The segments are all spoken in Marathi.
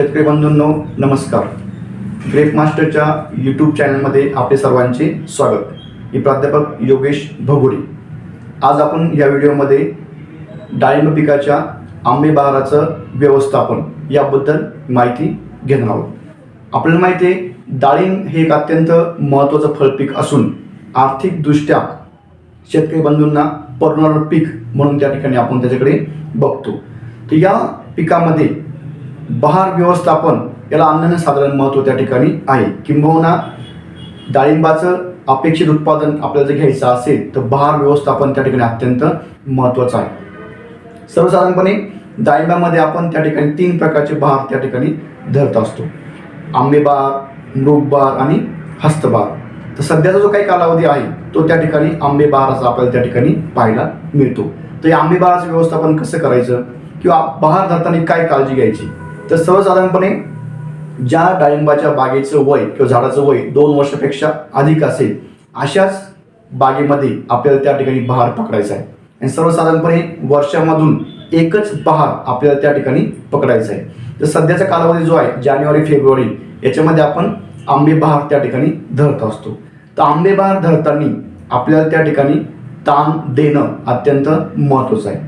शेतकरी बंधूंनो नमस्कार. ग्रेप मास्टरच्या यूट्यूब चॅनलमध्ये आपले सर्वांचे स्वागत. मी प्राध्यापक योगेश भगुरी आज आपण या व्हिडिओमध्ये डाळिंब पिकाच्या आंबे बहाराचं व्यवस्थापन याबद्दल माहिती घेणार आहोत. आपल्याला माहिती आहे डाळिंब हे एक अत्यंत महत्त्वाचं फळपीक असून आर्थिकदृष्ट्या शेतकरी बंधूंना परवडणारं पीक म्हणून त्या ठिकाणी आपण त्याच्याकडे बघतो. तर या पिकामध्ये बहार व्यवस्थापन याला अनन्यसाधारण महत्त्व त्या ठिकाणी आहे. किंबहुना डाळिंबाचं अपेक्षित उत्पादन आपल्याला जर घ्यायचं असेल तर बहार व्यवस्थापन त्या ठिकाणी अत्यंत महत्त्वाचं आहे. सर्वसाधारणपणे डाळिंबामध्ये आपण त्या ठिकाणी तीन प्रकारचे बहार त्या ठिकाणी धरत असतो. आंबेबार मृगबार आणि हस्तबार तर सध्याचा जो काही कालावधी आहे तो त्या ठिकाणी आंबेबहाराचा आपल्याला त्या ठिकाणी पाहायला मिळतो. तर या आंबेबाराचं व्यवस्थापन कसं करायचं? किंवा बहार धरताना काय काळजी घ्यायची? तर सर्वसाधारणपणे ज्या डाळिंबाच्या बागेचं वय किंवा झाडाचं वय दोन वर्षापेक्षा अधिक असेल अशाच बागेमध्ये आपल्याला त्या ठिकाणी बहार पकडायचा आहे. आणि सर्वसाधारणपणे वर्षामधून एकच बहार आपल्याला त्या ठिकाणी पकडायचा आहे. तर सध्याचा कालावधी जो आहे जानेवारी फेब्रुवारी याच्यामध्ये आपण आंबे बहार त्या ठिकाणी धरत असतो. तर आंबे बहार धरताना आपल्याला त्या ठिकाणी ताण देणं अत्यंत महत्त्वाचं आहे.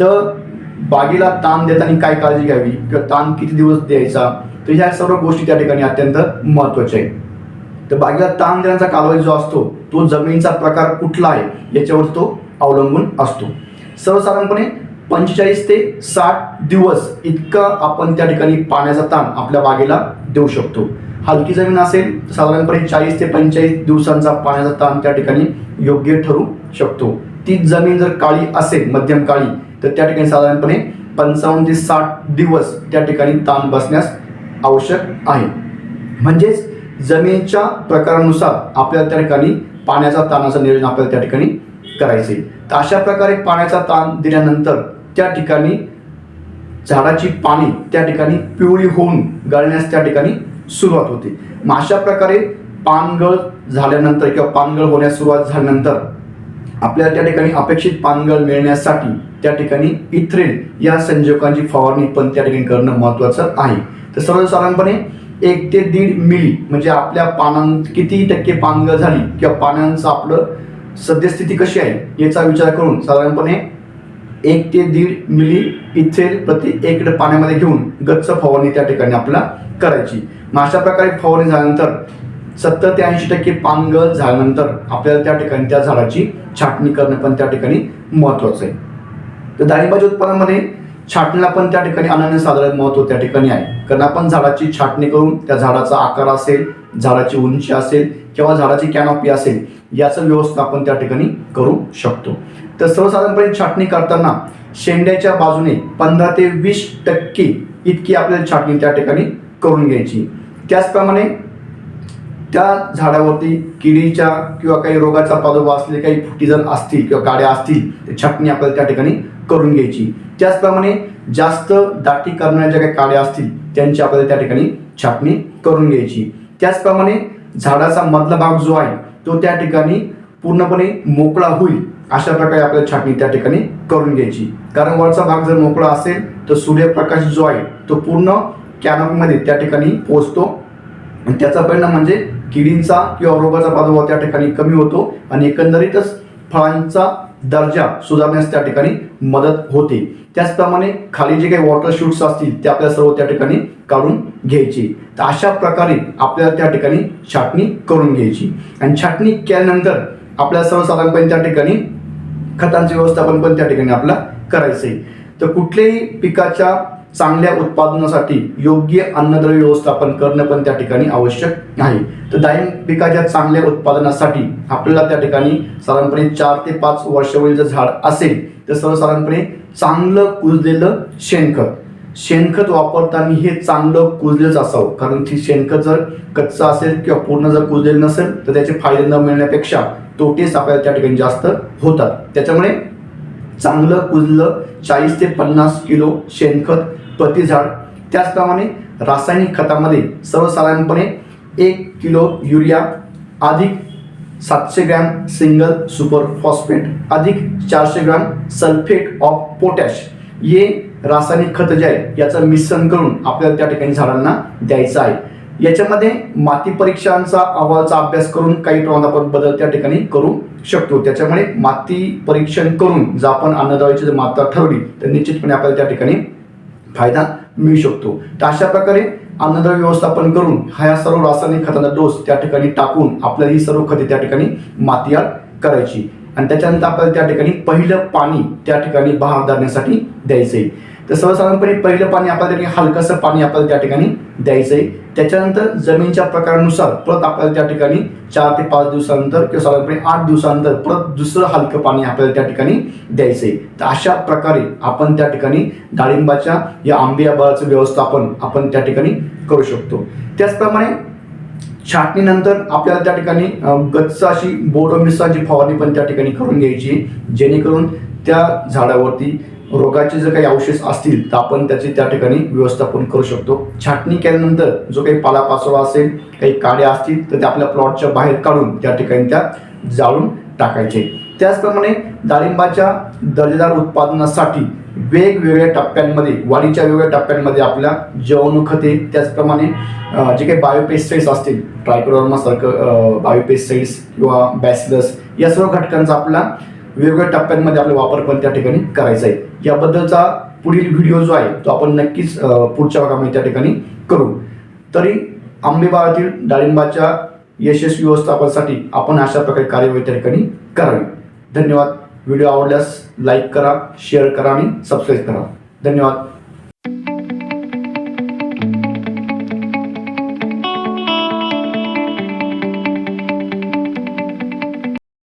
तर बागेला ताण देताना काय काळजी घ्यावी किंवा ताण किती दिवस द्यायचा? तर ह्या सर्व गोष्टी त्या ठिकाणी अत्यंत महत्त्वाच्या आहेत. तर बागेला ताण देण्याचा कालावधी जो असतो तो जमिनीचा प्रकार कुठला आहे याच्यावर तो अवलंबून असतो. सर्वसाधारणपणे पंचेचाळीस ते साठ दिवस इतका आपण त्या ठिकाणी पाण्याचा ताण आपल्या बागेला देऊ शकतो. हलकी जमीन असेल तर साधारणपणे चाळीस ते पंचेचाळीस दिवसांचा पाण्याचा ताण त्या ठिकाणी योग्य ठरू शकतो. तीच जमीन जर काळी असेल मध्यम काळी तर त्या ठिकाणी साधारणपणे पंचावन्न ते साठ दिवस त्या ठिकाणी ताण बसण्यास आवश्यक आहे. म्हणजेच जमिनीच्या प्रकारानुसार आपल्याला त्या ठिकाणी पाण्याचा ताणाचं नियोजन आपल्याला त्या ठिकाणी करायचे तर अशा प्रकारे पाण्याचा ताण दिल्यानंतर त्या ठिकाणी झाडाची पाने त्या ठिकाणी पिवळी होऊन गळण्यास त्या ठिकाणी सुरुवात होते. मग अशा प्रकारे पानगळ झाल्यानंतर किंवा पानगळ होण्यास सुरुवात झाल्यानंतर आपल्याला त्या ठिकाणी अपेक्षित पानगळ मिळण्यासाठी त्या ठिकाणी इथ्रेल या संजोगांची फवारणी पण त्या ठिकाणी करणं महत्त्वाचं आहे. तर सर्वसाधारणपणे एक ते दीड मिली म्हणजे आपल्या पानां किती टक्के पानगळ झाली किंवा पानांचं आपलं सद्यस्थिती कशी आहे याचा विचार करून साधारणपणे एक ते दीड मिली इथेल प्रति एक पाण्यामध्ये घेऊन गच्च फवारणी त्या ठिकाणी आपल्याला करायची. मग अशा प्रकारे फवारणी झाल्यानंतर सत्तर ते ऐंशी टक्के पानगळ झाल्यानंतर आपल्याला त्या ठिकाणी त्या झाडाची छाटणी करणं पण त्या ठिकाणी महत्त्वाचं आहे. तर डाळिंबाच्या उत्पादनामध्ये छाटणीला पण त्या ठिकाणी अनन्य साधारण महत्त्व त्या ठिकाणी आहे. कारण आपण झाडाची छाटणी करून त्या झाडाचा आकार असेल झाडाची उंची असेल किंवा झाडाची कॅनॉपी असेल याचं व्यवस्थापन त्या ठिकाणी करू शकतो. तर सर्वसाधारणपणे छाटणी करताना शेंड्याच्या बाजूने पंधरा ते वीस टक्के इतकी आपल्याला छाटणी त्या ठिकाणी करून घ्यायची. त्याचप्रमाणे त्या झाडावरती किडीच्या किंवा काही रोगाचा प्रादुर्भाव असलेले काही फुटी जर असतील किंवा गाड्या असतील तर छाटणी आपल्याला त्या ठिकाणी करून घ्यायची. त्याचप्रमाणे जास्त दाटी करणाऱ्या ज्या काही काड्या असतील त्यांची आपल्याला त्या ठिकाणी छाटणी करून घ्यायची. त्याचप्रमाणे झाडाचा मधला भाग जो आहे तो त्या ठिकाणी पूर्णपणे मोकळा होईल अशा प्रकारे आपल्याला छाटणी त्या ठिकाणी करून घ्यायची. कारण वरचा भाग जर मोकळा असेल तर सूर्यप्रकाश जो आहे तो पूर्ण कॅनॉपमध्ये त्या ठिकाणी पोहोचतो. आणि त्याचा परिणाम म्हणजे किडींचा किंवा रोगाचा प्रादुर्भाव त्या ठिकाणी कमी होतो आणि एकंदरीतच फळांचा दर्जा सुधारण्यास त्या ठिकाणी मदत होते. त्याचप्रमाणे खाली जे काही वॉटर शूट्स असतील ते आपल्याला सर्व त्या ठिकाणी काढून घ्यायची. तर अशा प्रकारे आपल्याला त्या ठिकाणी छाटणी करून घ्यायची. आणि छाटणी केल्यानंतर आपल्याला सर्वसाधारणपणे त्या ठिकाणी खतांचे व्यवस्थापन पण त्या ठिकाणी आपल्याला करायचं आहे तर कुठल्याही पिकाच्या चांगल्या उत्पादनासाठी योग्य अन्नद्रव्य व्यवस्थापन करणं पण त्या ठिकाणी आवश्यक आहे तर डाळिंब पिकाच्या चांगल्या उत्पादनासाठी आपल्याला त्या ठिकाणी साधारणपणे चार ते पाच वर्षावरील जर झाड असेल तर सर्वसाधारणपणे चांगलं कुजलेलं शेणखत. शेणखत वापरताना हे चांगलं कुजलेच असावं. कारण ती शेणखत जर कच्चं असेल किंवा पूर्ण जर कुजलेलं नसेल तर त्याचे फायदे न मिळण्यापेक्षा तोटेच आपल्याला त्या ठिकाणी जास्त होतात. त्याच्यामुळे चांगलं कुजलं चाळीस ते पन्नास किलो शेणखत प्रति झाड त्याचप्रमाणे रासायनिक खतामध्ये सर्वसाधारणपणे एक किलो युरिया अधिक सातशे ग्रॅम सिंगल सुपर फॉस्फेट अधिक चारशे ग्रॅम सल्फेट ऑफ पोटॅश हे रासायनिक खत जे आहे याचं मिश्रण करून आपल्याला त्या ठिकाणी झाडांना द्यायचं आहे. याच्यामध्ये माती परीक्षांचा अहवालचा अभ्यास करून काही प्रमाणात आपण बदल त्या ठिकाणी करू शकतो. त्याच्यामुळे माती परीक्षण करून जर आपण अन्नद्रव्याची जर मात्रा ठरवली तर निश्चितपणे आपल्याला त्या ठिकाणी फायदा मिळू शकतो. तर अशा प्रकारे अन्नद्रव्य व्यवस्थापन करून ह्या सर्व रासायनिक खतांचा डोस त्या ठिकाणी टाकून आपल्याला ही सर्व खते त्या ठिकाणी मातीआड करायची. आणि त्याच्यानंतर आपल्याला त्या ठिकाणी पहिलं पाणी त्या ठिकाणी बहार धरण्यासाठी द्यायचंय. तर सर्वसाधारणपणे पहिलं पाणी आपल्याला त्या ठिकाणी हलकंसं पाणी आपल्याला त्या ठिकाणी द्यायचंय. त्याच्यानंतर जमीनच्या प्रकारानुसार परत आपल्याला त्या ठिकाणी चार ते पाच दिवसानंतर किंवा साधारणपणे आठ दिवसानंतर परत दुसरं हलकं पाणी आपल्याला त्या ठिकाणी द्यायचं आहे तर अशा प्रकारे आपण त्या ठिकाणी डाळिंबाच्या या आंबिया बाळाचं व्यवस्थापन आपण त्या ठिकाणी करू शकतो. त्याचप्रमाणे छाटणीनंतर आपल्याला त्या ठिकाणी गच्च अशी बोडोमिसाची फवारणी पण त्या ठिकाणी करून घ्यायची जेणेकरून त्या झाडावरती रोगाचे जर काही अवशेष असतील तर आपण त्याची त्या ठिकाणी व्यवस्थापन करू शकतो. छाटणी केल्यानंतर जो काही पालापाचोळा असेल काही काड्या असतील तर त्या आपल्या प्लॉटच्या बाहेर काढून त्या ठिकाणी त्या जाळून टाकायचे. त्याचप्रमाणे डाळिंबाच्या दर्जेदार उत्पादनासाठी वेगवेगळ्या टप्प्यांमध्ये वाढीच्या वेगवेगळ्या टप्प्यांमध्ये आपल्या जैवनुखते त्याचप्रमाणे जे काही बायोपेस्टाईड्स असतील ट्रायक्लोरमासारखं बायोपेस्टाईड्स किंवा बॅसिलस या सर्व घटकांचा आपला वेगवेगळ्या टप्प्यांमध्ये आपला वापर पण त्या ठिकाणी करायचा आहे. याबद्दलचा पुढील व्हिडिओ जो आहे तो आपण नक्कीच पुढच्या भागामध्ये त्या ठिकाणी करू. तरी आंबेबागातील डाळिंबाच्या यशस्वी व्यवस्थापनासाठी आपण अशा प्रकारे कार्यवाही त्या ठिकाणी करावी. धन्यवाद. व्हिडिओ आवडल्यास लाईक करा शेअर करा आणि सबस्क्राईब करा. धन्यवाद.